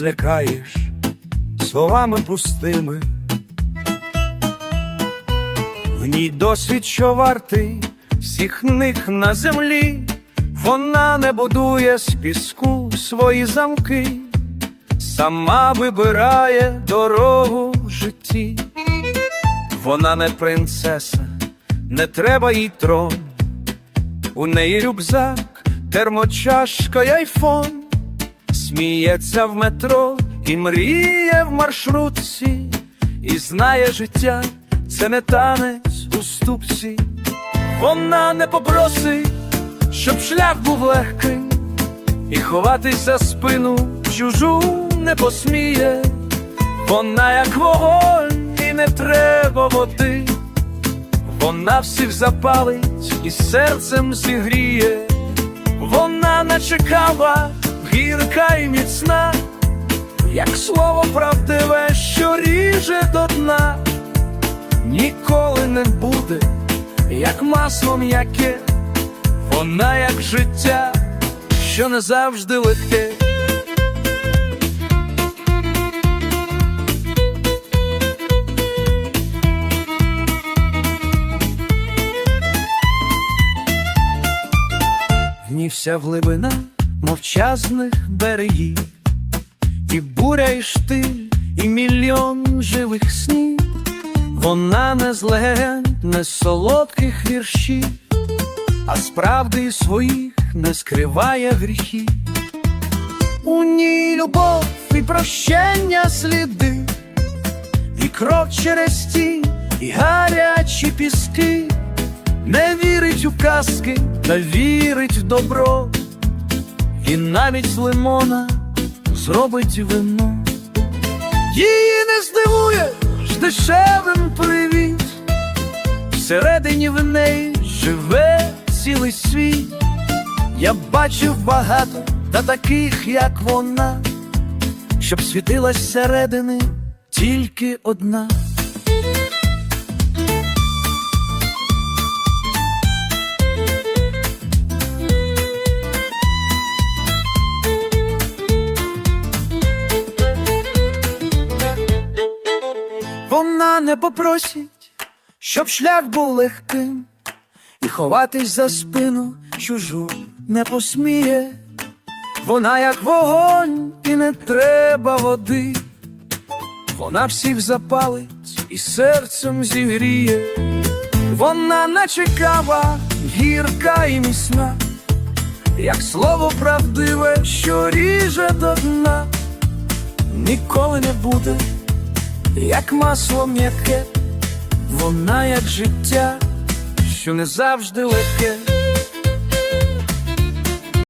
злякаєш словами пустими. В ній досвід, що вартий всіх них на землі, вона не будує з піску свої замки, сама вибирає дорогу в житті. Вона не принцеса, не треба їй трон. У неї рюкзак, термочашка й айфон, сміється в метро і мріє в маршрутці, і знає життя, це не танець у ступці. Вона не попросить, щоб шлях був легким, і ховатись за спину чужу не посміє. Вона як вогонь, і не треба води. Вона всіх запалить і серцем зігріє, вона наче кава, гірка і міцна, як слово правдиве, що ріже до дна, ніколи не буде, як масло м'яке, вона як життя, що не завжди легке. Вся глибина мовчазних берегів, і буря, і штиль, і мільйон живих снів. Вона не з легенд, не з солодких віршів, а справди своїх не скриває гріхів. У ній любов і прощення сліди, і крок через ті, і гарячі піски. Не вірить у казки, та вірить в добро, і навіть з лимона зробить вино. Її не здивує ж дешевим привіт, всередині в неї живе цілий світ. Я бачив багато та таких, як вона, щоб світилась зсередини тільки одна. Вона не попросить, щоб шлях був легким, і ховатись за спину чужу не посміє. Вона як вогонь, і не треба води. Вона всіх запалить і серцем зігріє. Вона наче кава, гірка і міцна, як слово правдиве, що ріже до дна, ніколи не буде як масло м'яке, вона як життя, що не завжди легке.